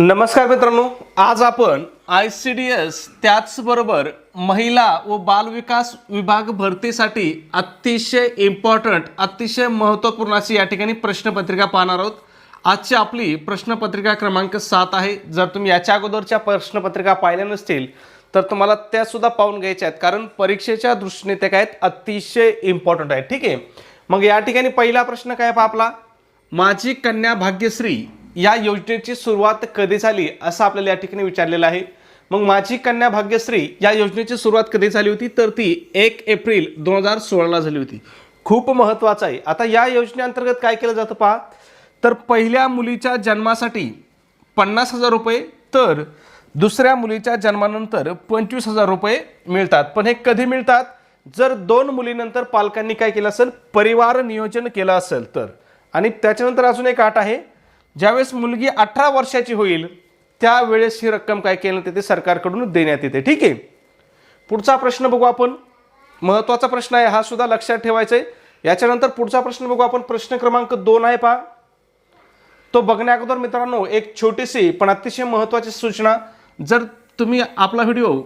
नमस्कार मित्रांनो. आज आपण आय सी डी एस त्याचबरोबर महिला व बालविकास विभाग भरतीसाठी अतिशय इम्पॉर्टंट अतिशय महत्त्वपूर्ण अशी या ठिकाणी प्रश्नपत्रिका पाहणार आहोत. आजची आपली प्रश्नपत्रिका क्रमांक सात आहे. जर तुम्ही याच्या अगोदरच्या प्रश्नपत्रिका पाहिल्या नसतील तर तुम्हाला त्या सुद्धा पाहून घ्यायच्या आहेत. कारण परीक्षेच्या दृष्टीने त्या काय आहेत? अतिशय इम्पॉर्टंट आहेत ठीक आहे. मग या ठिकाणी पहिला प्रश्न काय पहा आपला? माझी कन्या भाग्यश्री या योजनेची सुरुवात कधी झाली असं आपल्याला या ठिकाणी विचारलेलं आहे. मग माझी कन्या भाग्यश्री या योजनेची सुरुवात कधी झाली होती? तर ती एक एप्रिल दोन हजार सोळाला झाली होती. खूप महत्त्वाचं आहे. आता या योजनेअंतर्गत काय केलं जातं पहा. तर पहिल्या मुलीच्या जन्मासाठी पन्नास हजार रुपये तर दुसऱ्या मुलीच्या जन्मानंतर पंचवीस हजार रुपये मिळतात. पण हे कधी मिळतात? जर दोन मुलीनंतर पालकांनी काय केलं असेल? परिवार नियोजन केलं असेल तर. आणि त्याच्यानंतर अजून एक आठ आहे. ज्यावेळेस मुलगी अठरा वर्षाची होईल त्यावेळेस ही रक्कम काय केलं ते सरकारकडून देण्यात येते. ठीक आहे? पुढचा प्रश्न बघू आपण. महत्त्वाचा प्रश्न आहे हा सुद्धा लक्षात ठेवायचा आहे. याच्यानंतर पुढचा प्रश्न बघू आपण. प्रश्न क्रमांक दोन आहे पहा. तो बघण्या अगोदर मित्रांनो एक छोटीशी पण अतिशय महत्त्वाची सूचना. जर तुम्ही आपला व्हिडिओ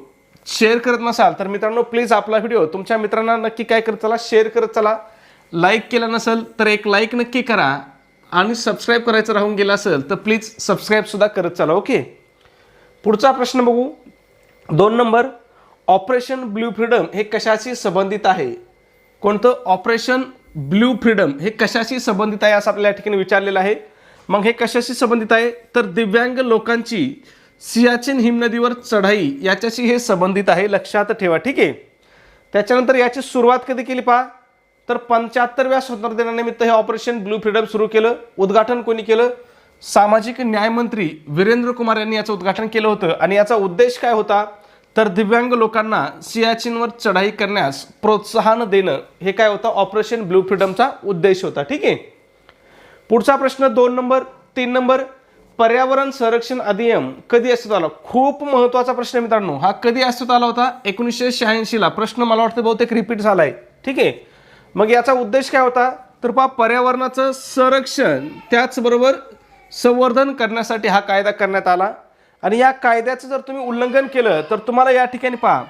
शेअर करत नसाल तर मित्रांनो प्लीज आपला व्हिडिओ तुमच्या मित्रांना नक्की काय करत चला शेअर करत चला. लाईक केलं नसेल तर एक लाईक नक्की करा. आणि सबस्क्राईब करायचं राहून गेलं असेल तर प्लीज सबस्क्राईबसुद्धा करत चला ओके पुढचा प्रश्न बघू. दोन नंबर ऑपरेशन ब्ल्यू फ्रीडम हे कशाशी संबंधित आहे? कोणतं? ऑपरेशन ब्ल्यू फ्रीडम हे कशाशी संबंधित आहे असं आपल्या या ठिकाणी विचारलेलं आहे. मग हे कशाशी संबंधित आहे? तर दिव्यांग लोकांची सियाचिन हिमनदीवर चढाई याच्याशी हे संबंधित आहे. लक्षात ठेवा ठीक आहे? त्याच्यानंतर याची सुरुवात कधी केली पहा? तर पंच्याहत्तरव्या स्वातंत्र्य दिनानिमित्त हे ऑपरेशन ब्लू फ्रीडम सुरू केलं उद्घाटन कोणी केलं? सामाजिक न्यायमंत्री वीरेंद्र कुमार यांनी याचं उद्घाटन केलं होतं. आणि याचा उद्देश काय होता? तर दिव्यांग लोकांना सियाचीनवर चढाई करण्यास प्रोत्साहन देणं. हे काय होतं? ऑपरेशन ब्लू फ्रीडमचा उद्देश होता. ठीक आहे? पुढचा प्रश्न दोन नंबर तीन नंबर. पर्यावरण संरक्षण अधिनियम कधी अस्तित्वात आला? खूप महत्त्वाचा प्रश्न मित्रांनो. हा कधी अस्तित्वात आला होता? एकोणीसशे शहाऐंशीला. प्रश्न मला वाटतं बहुतेक रिपीट झालाय. ठीक आहे? मग याचा उद्देश काय होता? तर पहा पर्यावरणाचं संरक्षण त्याचबरोबर संवर्धन करण्यासाठी हा कायदा करण्यात आला. आणि या कायद्याचं जर तुम्ही उल्लंघन केलं तर तुम्हाला या ठिकाणी पहा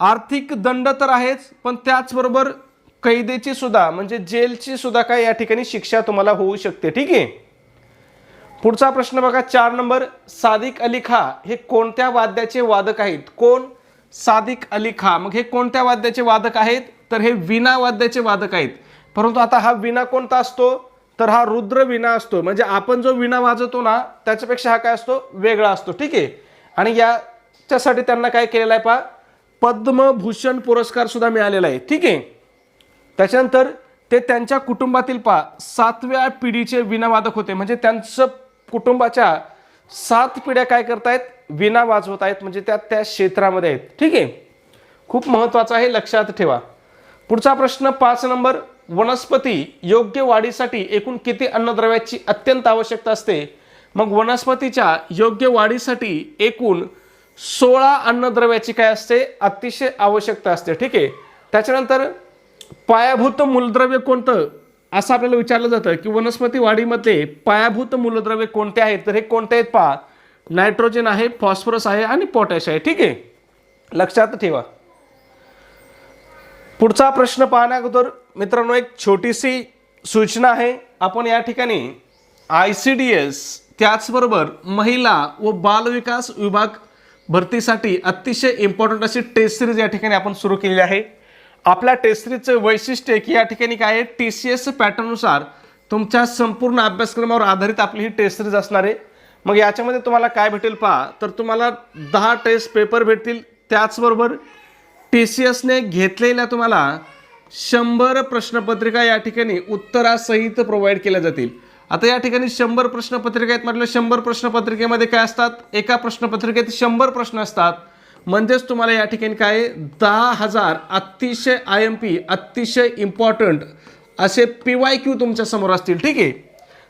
आर्थिक दंड तर आहेच पण त्याचबरोबर कैदेची सुद्धा म्हणजे जेलची सुद्धा काय या ठिकाणी शिक्षा तुम्हाला होऊ शकते. ठीक आहे? पुढचा प्रश्न बघा चार नंबर. सादिक अली खा हे कोणत्या वाद्याचे वादक आहेत? कोण? सादिक अली खा. मग हे कोणत्या वाद्याचे वादक आहेत? तर हे विना वाद्याचे वादक आहेत. परंतु आता हा विना कोणता असतो? तर हा रुद्र विना असतो. म्हणजे आपण जो विना वाजवतो ना त्याच्यापेक्षा हा काय असतो? वेगळा असतो. ठीक आहे? आणि याच्यासाठी त्यांना काय केलेलं आहे पहा? पद्मभूषण पुरस्कार सुद्धा मिळालेला आहे. ठीक आहे? त्याच्यानंतर ते त्यांच्या कुटुंबातील पा सातव्या पिढीचे विनावादक होते. म्हणजे त्यांचं कुटुंबाच्या सात पिढ्या काय करतायत? विना वाजवत आहेत म्हणजे त्या त्या क्षेत्रामध्ये आहेत. ठीक आहे? खूप महत्त्वाचं आहे. लक्षात ठेवा. पुढचा प्रश्न पाच नंबर. वनस्पती योग्य वाढीसाठी एकूण किती अन्नद्रव्याची अत्यंत आवश्यकता असते? मग वनस्पतीच्या योग्य वाढीसाठी एकूण सोळा अन्नद्रव्याची काय असते? अतिशय आवश्यकता असते. ठीक आहे? त्याच्यानंतर पायाभूत मूलद्रव्य कोणतं? असं आपल्याला विचारलं जातं की वनस्पती वाढीमध्ये पायाभूत मूलद्रव्ये कोणते आहेत? तर हे कोणते आहेत पहा? नायट्रोजन आहे फॉस्फरस आहे आणि पोटॅश आहे. ठीक आहे? लक्षात ठेवा. पुढचा प्रश्न पाहण्या अगोदर मित्रांनो एक छोटीशी सूचना आहे. आपण या ठिकाणी आय सी डी एस त्याचबरोबर महिला व बालविकास विभाग भरतीसाठी अतिशय इम्पॉर्टंट अशी टेस्ट सिरीज या ठिकाणी आपण सुरू केलेली आहे. आपल्या टेस्ट सिरीजचं वैशिष्ट्य की या ठिकाणी काय आहे? टी सी एस पॅटर्ननुसार तुमच्या संपूर्ण अभ्यासक्रमावर आधारित आपली ही टेस्ट सिरीज असणार आहे. मग याच्यामध्ये तुम्हाला काय भेटेल पहा. तर तुम्हाला दहा टेस्ट पेपर भेटतील. त्याचबरोबर टी सी एसने घेतलेल्या तुम्हाला शंभर प्रश्नपत्रिका या ठिकाणी उत्तरासहित प्रोव्हाइड केल्या जातील. आता या ठिकाणी शंभर प्रश्नपत्रिका आहेत म्हटलं शंभर प्रश्नपत्रिकेमध्ये काय असतात? एका प्रश्नपत्रिकेत शंभर प्रश्न असतात. म्हणजेच तुम्हाला या ठिकाणी काय? आहे? दहा हजार अतिशय आय एम पी अतिशय इम्पॉर्टंट असे पी वाय क्यू तुमच्यासमोर असतील. ठीक आहे?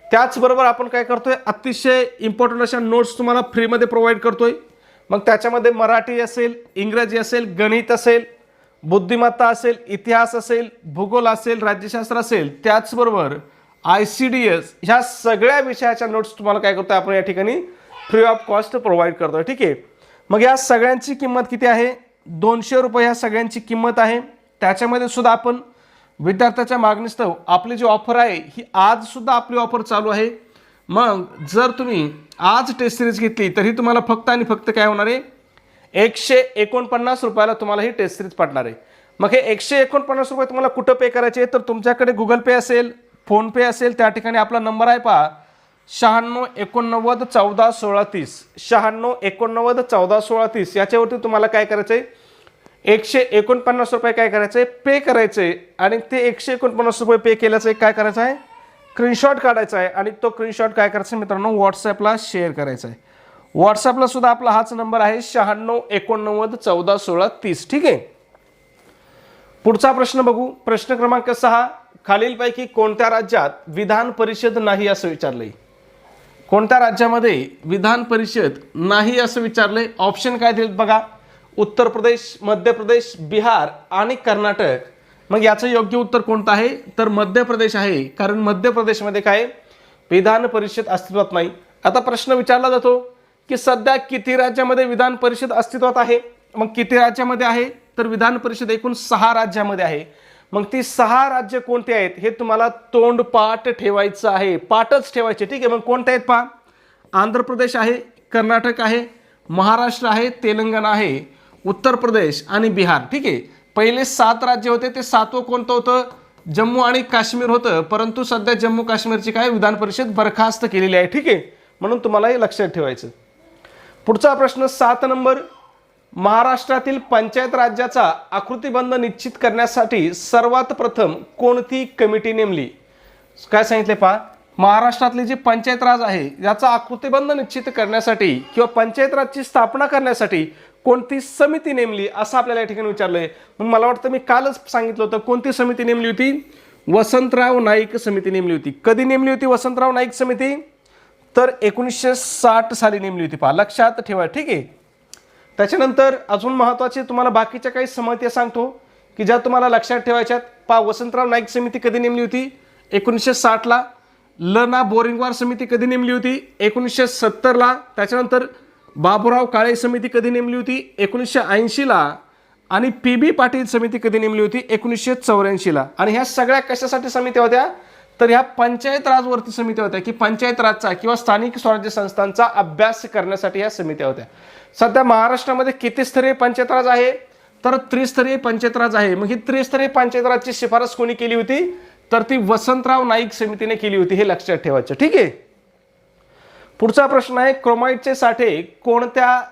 त्याचबरोबर आपण काय करतोय? अतिशय इम्पॉर्टंट अशा नोट्स तुम्हाला फ्रीमध्ये प्रोव्हाइड करतोय. मग त्याच्यामध्ये मराठी असेल इंग्रजी असेल गणित असेल बुद्धिमत्ता असेल इतिहास असेल भूगोल असेल राज्यशास्त्र असेल त्याचबरोबर आय सी डी एस ह्या सगळ्या विषयाच्या नोट्स तुम्हाला काय करतो आपण या ठिकाणी फ्री ऑफ कॉस्ट प्रोव्हाइड करतो ठीक आहे? मग या सगळ्यांची किंमत किती आहे? दोनशे रुपये ह्या सगळ्यांची किंमत आहे. त्याच्यामध्ये सुद्धा आपण विद्यार्थ्याच्या मागणीस्तव आपली जी ऑफर आहे ही आज सुद्धा आपली ऑफर चालू आहे. मग जर तुम्ही आज टेस्ट सिरीज घेतली तर ही तुम्हाला फक्त आणि फक्त काय होणार आहे? एकशे एकोणपन्नास रुपयाला तुम्हाला ही टेस्ट सिरीज पडणार आहे. मग हे एकशे एकोणपन्नास रुपये तुम्हाला कुठं पे करायचे तर तुमच्याकडे गुगल पे असेल फोनपे असेल त्या ठिकाणी आपला नंबर आहे पहा. शहाण्णव एकोणनव्वद चौदा सोळा तीस. शहाण्णव एकोणनव्वद चौदा सोळा तीस. याच्यावरती तुम्हाला काय करायचं आहे? एकशे एकोणपन्नास रुपये काय करायचं? आहे पे करायचं आहे. आणि ते एकशे एकोणपन्नास रुपये पे केल्याचं एक काय करायचं आहे? स्क्रीनशॉट काढायचा आहे. आणि तो स्क्रीनशॉट काय करायचा आहे मित्रांनो? व्हॉट्सॲपला शेअर करायचा आहे. व्हॉट्सॲपला सुद्धा आपला हाच नंबर आहे शहाण्णव एकोणनव्वद चौदा सोळा तीस. ठीक आहे? पुढचा प्रश्न बघू. प्रश्न क्रमांक सहा. खालीलपैकी कोणत्या राज्यात विधान परिषद नाही असं विचारलंय? कोणत्या राज्यामध्ये विधान परिषद नाही असं विचारलंय? ऑप्शन काय दिलेत बघा. उत्तर प्रदेश मध्य प्रदेश बिहार आणि कर्नाटक. मग याचं योग्य उत्तर कोणतं आहे? तर मध्य प्रदेश आहे. कारण मध्य प्रदेशमध्ये काय? विधान परिषद अस्तित्वात नाही. आता प्रश्न विचारला जातो की सध्या किती राज्यामध्ये विधान परिषद अस्तित्वात आहे? मग किती राज्यामध्ये आहे? तर विधान परिषद एकूण सहा राज्यामध्ये आहे. मग ती सहा राज्य कोणती आहेत? हे तुम्हाला तोंड पाठ ठेवायचं आहे. पाठच ठेवायचे. ठीक आहे मग कोणते आहेत पहा? आंध्र प्रदेश आहे कर्नाटक आहे महाराष्ट्र आहे तेलंगणा आहे उत्तर प्रदेश आणि बिहार. ठीक आहे पहिले सात राज्य होते ते सातवं कोणतं होतं? जम्मू आणि काश्मीर होतं परंतु सध्या जम्मू काश्मीरची काय विधान परिषद बरखास्त केलेली आहे. ठीक आहे? म्हणून तुम्हाला हे लक्षात ठेवायचं. पुढचा प्रश्न सात नंबर. महाराष्ट्रातील पंचायत राज्याचा आकृतीबंध निश्चित करण्यासाठी सर्वात प्रथम कोणती कमिटी नेमली? काय सांगितले पहा. महाराष्ट्रातली जी पंचायत राज आहे याचा आकृतीबंध निश्चित करण्यासाठी किंवा पंचायत राजची स्थापना करण्यासाठी कोणती समिती नेमली असं आपल्याला या ठिकाणी विचारलं आहे मग मला वाटतं मी कालच सांगितलं होतं कोणती समिती नेमली होती? वसंतराव नाईक समिती नेमली होती. कधी नेमली होती वसंतराव नाईक समिती? तर एकोणीसशे साठ साली नेमली होती. पहा लक्षात ठेवा ठीक आहे? त्याच्यानंतर अजून महत्त्वाचे तुम्हाला बाकीच्या काही समत्या सांगतो की ज्या तुम्हाला लक्षात ठेवायच्यात. पहा वसंतराव नाईक समिती कधी नेमली होती? एकोणीसशे साठला. ल ना बोरिंगवार समिती कधी नेमली होती? एकोणीसशे सत्तरला. त्याच्यानंतर बाबुराव काळे समिती कधी नेमली होती? एकोणीसशे ऐंशीला. आणि पी बी पाटील समिती कधी नेमली होती? एकोणीसशे चौऱ्याऐंशीला. आणि ह्या सगळ्या कशासाठी समित्या होत्या? तर ह्या पंचायत राजवरती समित्या होत्या की पंचायत राजचा किंवा स्थानिक स्वराज्य संस्थांचा अभ्यास करण्यासाठी ह्या समित्या होत्या. सध्या महाराष्ट्रामध्ये किती स्तरीय पंचायत राज आहे? तर त्रिस्तरीय पंचायत राज आहे. मग ही त्रिस्तरीय पंचायत राजची शिफारस कोणी केली होती? तर ती वसंतराव नाईक समितीने केली होती हे लक्षात ठेवायचं. ठीक आहे? पुढचा प्रश्न आहे क्रोमाइटचे साठे कोणत्या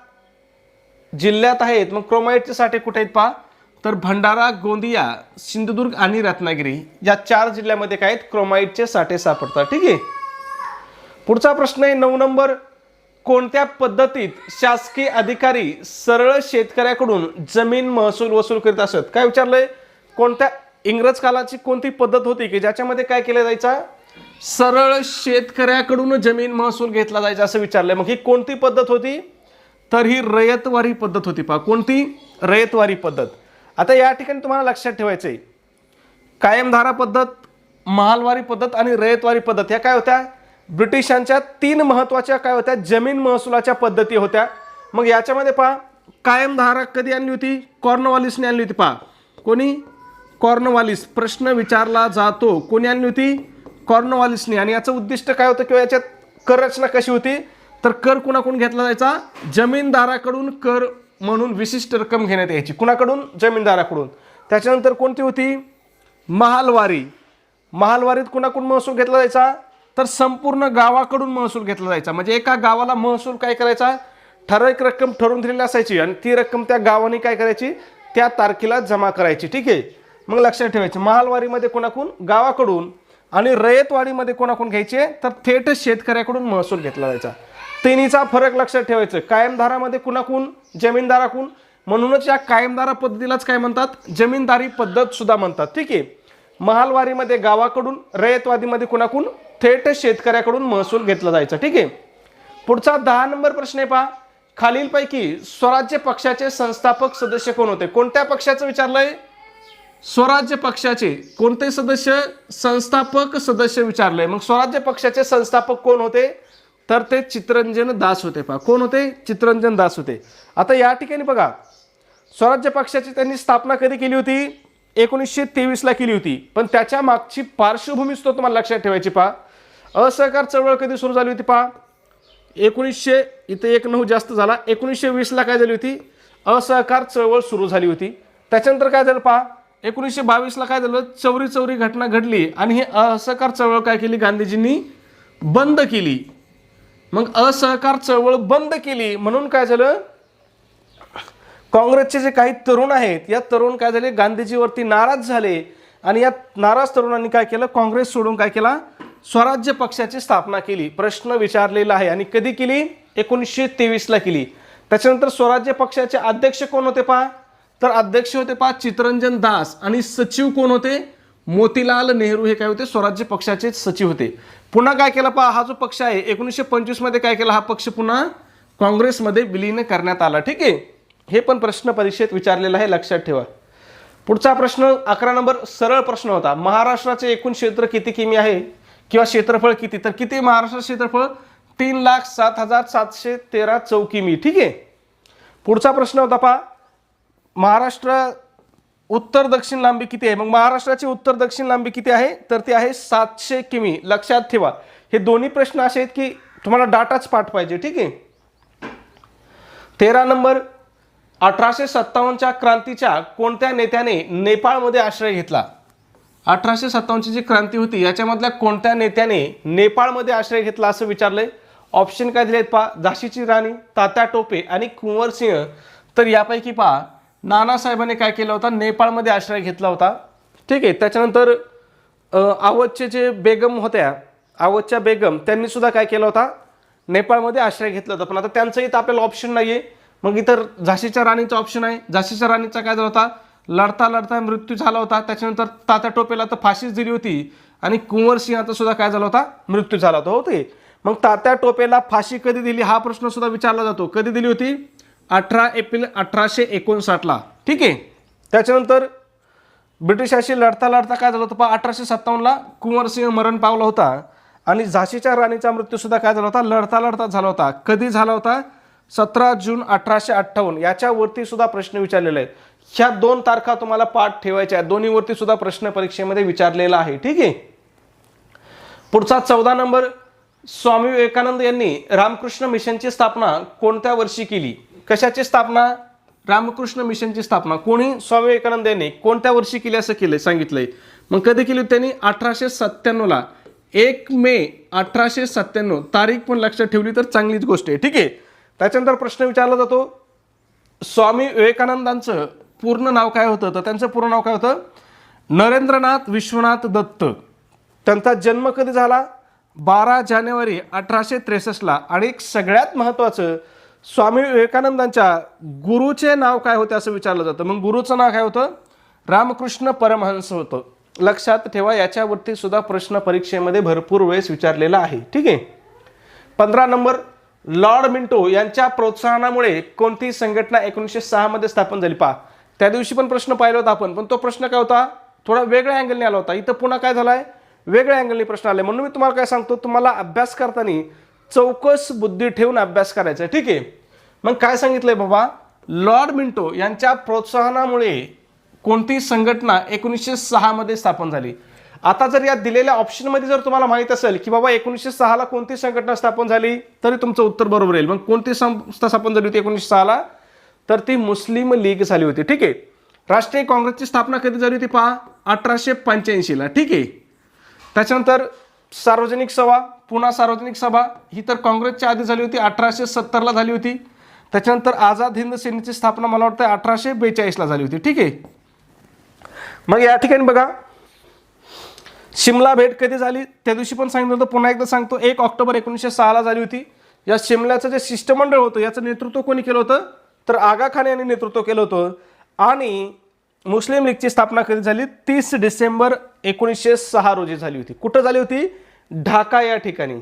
जिल्ह्यात आहेत? मग क्रोमाइटचे साठे कुठे आहेत पहा. तर भंडारा गोंदिया सिंधुदुर्ग आणि रत्नागिरी या चार जिल्ह्यामध्ये काय आहेत? क्रोमाइटचे साठे सापडतात. ठीक आहे? पुढचा प्रश्न आहे नऊ नंबर. कोणत्या पद्धतीत शासकीय अधिकारी सरळ शेतकऱ्याकडून जमीन महसूल वसूल करीत असत? काय विचारलंय? कोणत्या इंग्रज कालाची कोणती पद्धत होती की ज्याच्यामध्ये काय केलं जायचा? सरळ शेतकऱ्याकडून जमीन महसूल घेतला जायचा असं विचारलंय. मग ही कोणती पद्धत होती? तर ही रयतवारी पद्धत होती पहा. कोणती? रयतवारी पद्धत. आता या ठिकाणी तुम्हाला लक्षात ठेवायचं आहे कायमधारा पद्धत महालवारी पद्धत आणि रयतवारी पद्धत ह्या काय होत्या? ब्रिटिशांच्या तीन महत्त्वाच्या काय होत्या? जमीन महसुलाच्या पद्धती होत्या. मग याच्यामध्ये पहा कायमधारा कधी आणली होती? कॉर्नवालिसने आणली होती पहा. कोणी? कॉर्नवालिस. प्रश्न विचारला जातो. कोणी आणली होती? कॉर्नवालिसने. आणि याचं उद्दिष्ट काय होतं किंवा याच्यात कर रचना कशी होती? तर कर कुणाकडून घेतला जायचा? जमीनदाराकडून कर म्हणून विशिष्ट रक्कम घेण्यात यायची. कुणाकडून? जमीनदाराकडून. त्याच्यानंतर कोणती होती? महालवारी. महालवारीत कुणाकडून महसूल घेतला जायचा? तर संपूर्ण गावाकडून महसूल घेतला जायचा. म्हणजे एका गावाला महसूल काय करायचा? ठराविक रक्कम ठरवून दिलेली असायची आणि ती रक्कम त्या गावाने काय करायची? त्या तारखेला जमा करायची. ठीक आहे? मग लक्षात ठेवायचं. महालवारीमध्ये कोणाकडून? गावाकडून. आणि रयतवाडीमध्ये कोणाकडून घ्यायचे? तर थेट शेतकऱ्याकडून महसूल घेतला जायचा. तिन्हीचा फरक लक्षात ठेवायचं. कायमधारामध्ये कुणाकून? जमीनदाराकून? म्हणूनच या कायमदारा पद्धतीलाच काय म्हणतात? जमीनदारी पद्धत सुद्धा म्हणतात. ठीक आहे? महालवारीमध्ये गावाकडून रयतवादीमध्ये कुणाकून? थेट शेतकऱ्याकडून महसूल घेतला जायचा. ठीक आहे? पुढचा दहा नंबर प्रश्न आहे पहा. खालीलपैकी स्वराज्य पक्षाचे संस्थापक सदस्य कोण होते? कोणत्या पक्षाचं विचारलंय? स्वराज्य पक्षाचे कोणते सदस्य संस्थापक सदस्य विचारले? मग स्वराज्य पक्षाचे संस्थापक कोण होते? तर ते चित्रंजन दास होते पहा. कोण होते? चित्रंजन दास होते. आता या ठिकाणी बघा. स्वराज्य पक्षाची त्यांनी स्थापना कधी केली होती? एकोणीसशे तेवीसला केली होती. पण त्याच्या मागची पार्श्वभूमी सुद्धा तुम्हाला लक्षात ठेवायची पहा. असहकार चळवळ कधी सुरू झाली होती पहा? एकोणीसशे इथे एक नऊ जास्त झाला. एकोणीसशे वीसला काय झाली होती? असहकार चळवळ सुरू झाली होती. त्याच्यानंतर काय झालं पहा? एकोणीसशे बावीसला काय झालं? चौरी चौरी घटना घडली आणि ही असहकार चळवळ काय केली? गांधीजींनी बंद केली. मग असहकार चळवळ बंद केली म्हणून काय झालं? काँग्रेसचे जे काही तरुण आहेत या तरुण काय झाले? गांधीजीवरती नाराज झाले आणि या नाराज तरुणांनी काय केलं? काँग्रेस सोडून काय केला? स्वराज्य पक्षाची स्थापना केली. प्रश्न विचारलेला आहे आणि कधी केली? एकोणीसशे तेवीसला केली. त्याच्यानंतर स्वराज्य पक्षाचे अध्यक्ष कोण होते पहा? तर अध्यक्ष होते पहा चित्रंजन दास आणि सचिव कोण होते? मोतीलाल नेहरू हे काय होते? स्वराज्य पक्षाचे सचिव होते. पुन्हा काय केलं पहा? हा जो पक्ष आहे एकोणीसशे पंचवीसमध्ये काय केला? हा पक्ष पुन्हा काँग्रेसमध्ये विलीन करण्यात आला. ठीक आहे? हे पण प्रश्न परीक्षेत विचारलेला आहे. लक्षात ठेवा. पुढचा प्रश्न अकरा नंबर सरळ प्रश्न होता. महाराष्ट्राचे एकूण क्षेत्र किती किमी आहे? किंवा क्षेत्रफळ किती? तर किती महाराष्ट्र क्षेत्रफळ? तीन लाख सात हजार सातशे तेरा चौकिमी ठीक आहे? पुढचा प्रश्न होता पहा. महाराष्ट्र उत्तर दक्षिण लांबी किती आहे? मग महाराष्ट्राची उत्तर दक्षिण लांबी किती आहे? तर ती आहे सातशे किमी. लक्षात ठेवा. हे दोन्ही प्रश्न असे आहेत की तुम्हाला डाटाच पाठ पाहिजे ठीक आहे? तेरा नंबर. अठराशे सत्तावन्नच्या क्रांतीच्या कोणत्या नेत्याने नेपाळमध्ये आश्रय घेतला? अठराशे सत्तावन्नची जी क्रांती होती याच्यामधल्या कोणत्या नेत्याने नेपाळमध्ये आश्रय घेतला असं विचारलंय? ऑप्शन काय दिले आहेत पहा. झाशीची राणी तात्या टोपे आणि कुंवर सिंह. तर यापैकी पहा नानासाहेबांनी काय केलं होता? नेपाळमध्ये आश्रय घेतला होता. ठीक आहे त्याच्यानंतर अ, आवधचे जे बेगम होत्या आवधच्या बेगम त्यांनी सुद्धा काय केलं होता? नेपाळमध्ये आश्रय घेतला होता. पण आता त्यांचं इथं आपल्याला ऑप्शन नाही आहे मग इतर झाशीच्या राणीचा ऑप्शन आहे. झाशीच्या राणीचा काय झाला होता? लढता लढता मृत्यू झाला होता. त्याच्यानंतर तात्या टोपेला तर फाशीच दिली होती. आणि कुंवर सिंहाचा सुद्धा काय झाला होता? मृत्यू झाला होता. होते मग तात्या टोपेला फाशी कधी दिली? हा प्रश्न सुद्धा विचारला जातो. कधी दिली होती? अठरा एप्रिल अठराशे एकोणसाठला. ठीक आहे? त्याच्यानंतर ब्रिटिशाशी लढता लढता काय झालं होतं पहा अठराशे सत्तावन्नला कुंवरसिंह मरण पावला होता आणि झाशीच्या राणीचा मृत्यूसुद्धा काय झाला होता? लढता लढता झाला होता. कधी झाला होता? सतरा जून अठराशे अठ्ठावन्न. याच्यावरती सुद्धा प्रश्न विचारलेले आहेत. ह्या दोन तारखा तुम्हाला पाठ ठेवायच्या आहेत. दोन्हीवरती सुद्धा प्रश्न परीक्षेमध्ये विचारलेला आहे. ठीक आहे? पुढचा चौदा नंबर स्वामी विवेकानंद यांनी रामकृष्ण मिशनची स्थापना कोणत्या वर्षी केली? कशाची स्थापना? रामकृष्ण मिशनची स्थापना. कोणी? स्वामी विवेकानंद यांनी कोणत्या वर्षी केली असं केलं सांगितलंय. मग कधी केली त्यांनी? अठराशे सत्त्याण्णवला एक मे अठराशे सत्त्याण्णव. तारीख पण लक्षात ठेवली तर चांगलीच गोष्ट आहे. ठीक आहे? त्याच्यानंतर प्रश्न विचारला जातो. स्वामी विवेकानंदांचं पूर्ण नाव काय होतं? तर त्यांचं पूर्ण नाव काय होतं? नरेंद्रनाथ विश्वनाथ दत्त. त्यांचा जन्म कधी झाला? बारा जानेवारी अठराशे त्रेसष्टला आणि एक सगळ्यात महत्त्वाचं स्वामी विवेकानंदांच्या गुरुचे नाव काय होते असं विचारलं जातं. मग गुरुचं नाव काय होतं? रामकृष्ण परमहंस होतं. लक्षात ठेवा याच्यावरती सुद्धा प्रश्न परीक्षेमध्ये भरपूर वेळेस विचारलेला आहे. ठीक आहे? पंधरा नंबर लॉर्ड मिंटो यांच्या प्रोत्साहनामुळे कोणती संघटना एकोणीसशे सहामध्ये स्थापन झाली? पहा त्या दिवशी पण प्रश्न पाहिला होता आपण पण तो प्रश्न काय होता? थोडा वेगळ्या अँगलने आला होता. इथं पुन्हा काय झालाय? वेगळ्या अँगलने प्रश्न आले. म्हणून मी तुम्हाला काय सांगतो तुम्हाला अभ्यास करताना चौकस बुद्धी ठेवून अभ्यास करायचा. आहे ठीक आहे? मग काय सांगितलंय बाबा? लॉर्ड मिंटो यांच्या प्रोत्साहनामुळे कोणती संघटना एकोणीसशे सहामध्ये स्थापन झाली? आता जर या दिलेल्या ऑप्शनमध्ये जर तुम्हाला माहीत असेल की बाबा एकोणीसशे सहाला कोणती संघटना स्थापन झाली तरी तुमचं उत्तर बरोबर येईल. मग कोणती संस्था स्थापन झाली होती एकोणीसशे सहाला तर ती मुस्लिम लीग झाली होती. ठीक आहे? राष्ट्रीय काँग्रेसची स्थापना कधी झाली होती पहा? अठराशे पंच्याऐंशीला ठीक आहे? त्याच्यानंतर सार्वजनिक सभा पुन्हा सार्वजनिक सभा. ही तर काँग्रेसच्या आधी झाली होती अठराशे सत्तरला झाली होती. त्याच्यानंतर आझाद हिंद सेनेची स्थापना मला वाटतं अठराशे बेचाळीसला झाली होती. ठीक आहे? मग या ठिकाणी बघा. शिमला भेट कधी झाली? त्या दिवशी पण सांगितलं होतं. पुन्हा एकदा सांगतो एक ऑक्टोबर एकोणीसशे सहाला झाली होती. या शिमल्याचं जे शिष्टमंडळ होतं याचं नेतृत्व कोणी केलं होतं? तर आगा खान यांनी नेतृत्व केलं होतं. आणि मुस्लिम लीगची स्थापना कधी झाली? तीस डिसेंबर एकोणीसशे सहा रोजी झाली होती. कुठं झाली होती? ढाका या ठिकाणी.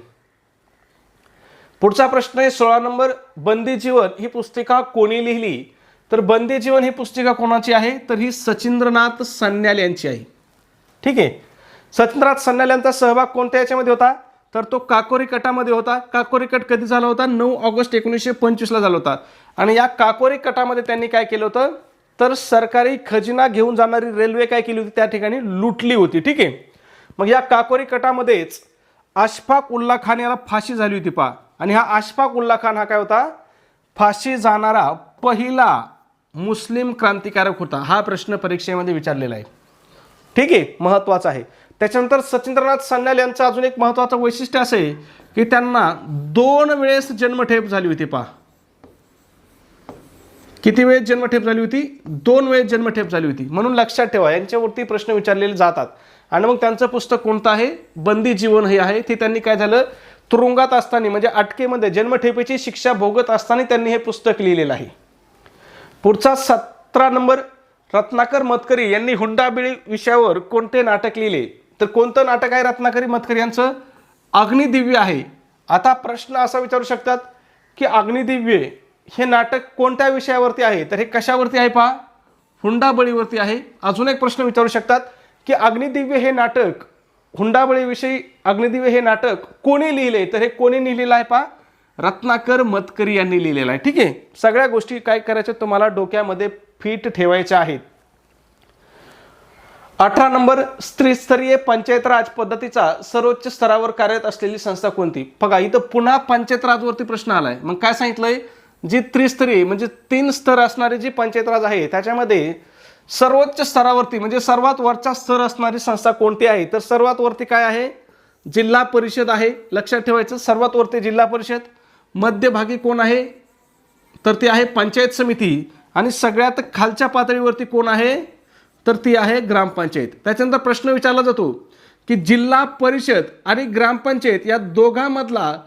पुढचा प्रश्न आहे सोळा नंबर बंदी जीवन ही पुस्तिका कोणी लिहिली? तर बंदी जीवन ही पुस्तिका कोणाची आहे? तर ही सचिंद्रनाथ सन्याल यांची आहे. ठीक आहे? सचिंद्रनाथ सन्याल यांचा सहभाग कोणत्या याच्यामध्ये होता? तर तो काकोरी कटामध्ये होता. काकोरी कट कधी झाला होता? नऊ ऑगस्ट एकोणीसशे पंचवीसला झाला होता. आणि या काकोरी कटामध्ये त्यांनी काय केलं होतं? तर सरकारी खजिना घेऊन जाणारी रेल्वे काय केली होती? त्या ठिकाणी लुटली होती. ठीक आहे? मग या काकोरी कटामध्येच अशफाक उल्ला खान याला फाशी झाली होती पा आणि हा अशफाक उल्ला खान हा काय होता? फाशी जाणारा पहिला मुस्लिम क्रांतिकारक होता. हा प्रश्न परीक्षेमध्ये विचारलेला आहे. ठीक आहे महत्त्वाचा आहे. त्याच्यानंतर सचिंद्रनाथ सन्याल यांचं अजून एक महत्त्वाचं वैशिष्ट्य असं आहे की त्यांना दोन वेळेस जन्मठेप झाली होती पा किती वेळेस जन्मठेप झाली होती? दोन वेळेस जन्मठेप झाली होती. म्हणून लक्षात ठेवा यांच्यावरती प्रश्न विचारलेले जातात. आणि मग त्यांचं पुस्तक कोणतं आहे? बंदी जीवन हे आहे. ते त्यांनी काय झालं? तुरुंगात असताना म्हणजे अटकेमध्ये जन्मठेपेची शिक्षा भोगत असताना त्यांनी हे पुस्तक लिहिलेलं आहे. पुढचा सतरा नंबर रत्नाकर मतकरी यांनी हुंडाबिळी विषयावर कोणते नाटक लिहिले? तर कोणतं नाटक आहे रत्नाकरी मतकरी यांचं? अग्निदिव्य आहे. आता प्रश्न असा विचारू शकतात की अग्निदिव्य हे नाटक कोणत्या विषयावरती आहे? तर हे कशावरती आहे पहा? हुंडाबळीवरती आहे. अजून एक प्रश्न विचारू शकतात. की अग्निदिव्य हे नाटक हुंडाबळीविषयी अग्निदिव्य हे नाटक कोणी लिहिले? तर हे कोणी लिहिलेलं आहे पहा? रत्नाकर मतकरी यांनी लिहिलेलं आहे. ठीक आहे? सगळ्या गोष्टी काय करायच्या तुम्हाला डोक्यामध्ये फिट ठेवायच्या आहेत. अठरा नंबर स्त्रीस्तरीय पंचायत राज पद्धतीचा सर्वोच्च स्तरावर कार्यरत असलेली संस्था कोणती? बघा इथं पुन्हा पंचायत राजवरती प्रश्न आलाय. मग काय सांगितलंय? जी त्रिस्तरीय म्हणजे तीन स्तर असणारी जी पंचायत राज आहे त्याच्यामध्ये सर्वोच्च स्तरावरती म्हणजे सर्वात वरचा स्तर असणारी संस्था कोणती आहे? तर सर्वात वरती काय आहे? जिल्हा परिषद आहे. लक्षात ठेवायचं सर्वात वरती जिल्हा परिषद. मध्यभागी कोण आहे? तर ती आहे पंचायत समिती. आणि सगळ्यात खालच्या पातळीवरती कोण आहे? तर ती आहे ग्रामपंचायत. त्याच्यानंतर प्रश्न विचारला जातो की जिल्हा परिषद आणि ग्रामपंचायत या दोघांमधला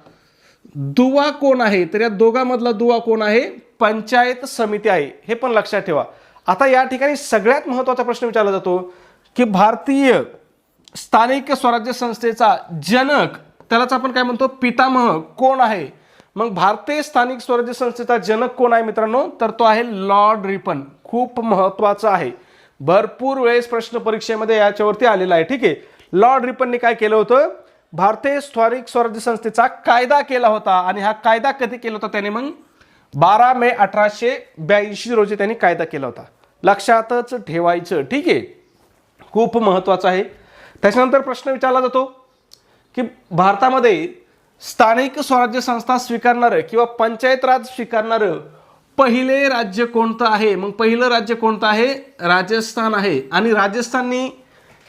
दुवा कोण आहे? तर या दोघांमधला दुवा कोण आहे? पंचायत समिती आहे. हे पण लक्षात ठेवा. आता या ठिकाणी सगळ्यात महत्त्वाचा प्रश्न विचारला जातो की भारतीय स्थानिक स्वराज्य संस्थेचा जनक त्यालाच आपण काय म्हणतो? पितामह कोण आहे? मग भारतीय स्थानिक स्वराज्य संस्थेचा जनक कोण आहे मित्रांनो? तर तो आहे लॉर्ड रिपन. खूप महत्त्वाचा आहे. भरपूर वेळेस प्रश्न परीक्षेमध्ये याच्यावरती आलेला आहे. ठीक आहे? लॉर्ड रिपनने काय केलं होतं? भारतीय स्थानिक स्वराज्य संस्थेचा कायदा केला होता आणि हा कायदा कधी केला होता त्याने मग? बारा मे अठराशे ब्याऐंशी रोजी त्यांनी कायदा केला होता. लक्षातच ठेवायचं. ठीक आहे. खूप महत्त्वाचं आहे. त्याच्यानंतर प्रश्न विचारला जातो की भारतामध्ये स्थानिक स्वराज्य संस्था स्वीकारणारं किंवा पंचायत राज स्वीकारणारं पहिले राज्य कोणतं आहे? मग पहिलं राज्य कोणतं आहे? राजस्थान आहे. आणि राजस्थाननी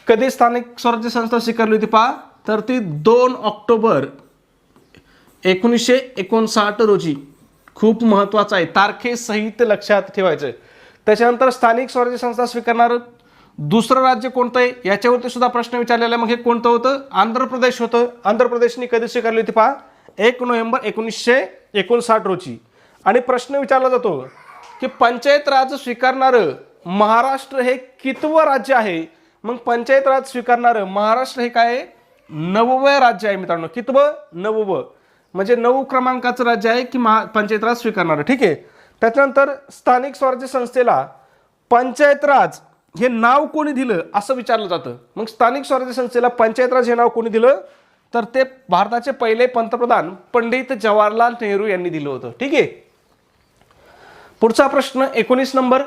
कधी स्थानिक स्वराज्य संस्था स्वीकारली होती पहा तर ती दोन ऑक्टोबर एकोणीसशे एकोणसाठ रोजी. खूप महत्त्वाचं आहे. तारखेसहित लक्षात ठेवायचं. त्याच्यानंतर स्थानिक स्वराज्य संस्था स्वीकारणारं. दुसरं राज्य कोणतं आहे? याच्यावरती सुद्धा प्रश्न विचारलेला आहे. मग हे कोणतं होतं? आंध्र प्रदेश होतं. आंध्र प्रदेशने कधी स्वीकारली होती पहा? एक नोव्हेंबर एकोणीसशे एकोणसाठ रोजी. आणि प्रश्न विचारला जातो की पंचायत राज स्वीकारणारं महाराष्ट्र हे कितवं राज्य आहे? मग पंचायत राज स्वीकारणारं महाराष्ट्र हे काय नववं राज्य आहे मित्रांनो. कितवं? नववं. म्हणजे नऊ क्रमांकाचं राज्य आहे की महा पंचायत राज स्वीकारणारं. ठीक आहे? त्याच्यानंतर स्थानिक स्वराज्य संस्थेला पंचायत राज हे नाव कोणी दिलं असं विचारलं जातं. मग स्थानिक स्वराज्य संस्थेला पंचायत राज हे नाव कोणी दिलं? तर ते भारताचे पहिले पंतप्रधान पंडित जवाहरलाल नेहरू यांनी दिलं होतं. ठीक आहे? पुढचा प्रश्न एकोणीस नंबर.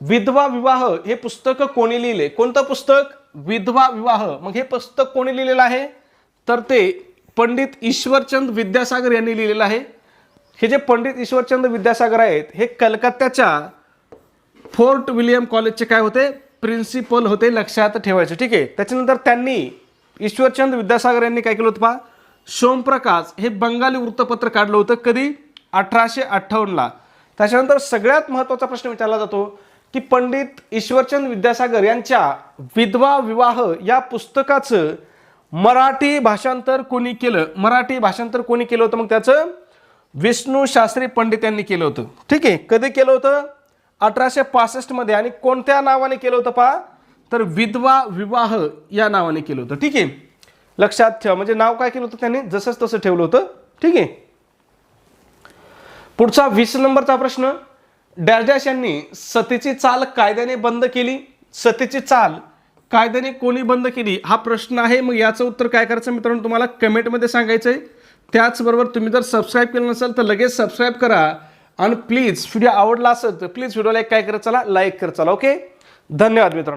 विधवा विवाह हे पुस्तक कोणी लिहिले? कोणतं पुस्तक? विधवा विवाह. मग हे पुस्तक कोणी लिहिलेलं आहे? तर ते पंडित ईश्वरचंद विद्यासागर यांनी लिहिलेलं आहे. हे जे पंडित ईश्वरचंद विद्यासागर आहेत हे कलकत्त्याच्या फोर्ट विलियम कॉलेजचे काय होते? प्रिन्सिपल होते लक्षात ठेवायचे. ठीक आहे? त्याच्यानंतर त्यांनी ईश्वरचंद विद्यासागर यांनी काय केलं होतं पहा? सोमप्रकाश हे बंगाली वृत्तपत्र काढलं होतं कधी? अठराशे अठ्ठावन्नला. त्याच्यानंतर सगळ्यात महत्त्वाचा प्रश्न विचारला जातो की पंडित ईश्वरचंद विद्यासागर यांच्या विधवा विवाह या पुस्तकाचं मराठी भाषांतर कोणी केलं? मराठी भाषांतर कोणी केलं होतं मग त्याचं? विष्णू शास्त्री पंडित यांनी केलं होतं. ठीक आहे कधी केलं होतं? अठराशे पासष्टमध्ये आणि कोणत्या नावाने केलं होतं पहा? तर विधवा विवाह या नावाने केलं होतं. ठीक आहे लक्षात ठेवा. म्हणजे नाव काय केलं होतं त्यांनी? जसंच तसं ठेवलं होतं. ठीक आहे. पुढचा वीस नंबरचा प्रश्न. डॅरडॅश यांनी सतीची चाल कायद्याने बंद केली? सतीची चाल कायद्याने कोणी बंद केली? हा प्रश्न आहे. मग याचं उत्तर काय करायचं मित्रांनो? तुम्हाला कमेंटमध्ये सांगायचं आहे त्याचबरोबर तुम्ही जर सबस्क्राईब केलं नसेल तर लगेच सबस्क्राईब करा. आणि प्लीज व्हिडिओ आवडला असेल तर प्लीज व्हिडिओला एक काय करत चला? लाईक करत चला ओके धन्यवाद मित्रांनो.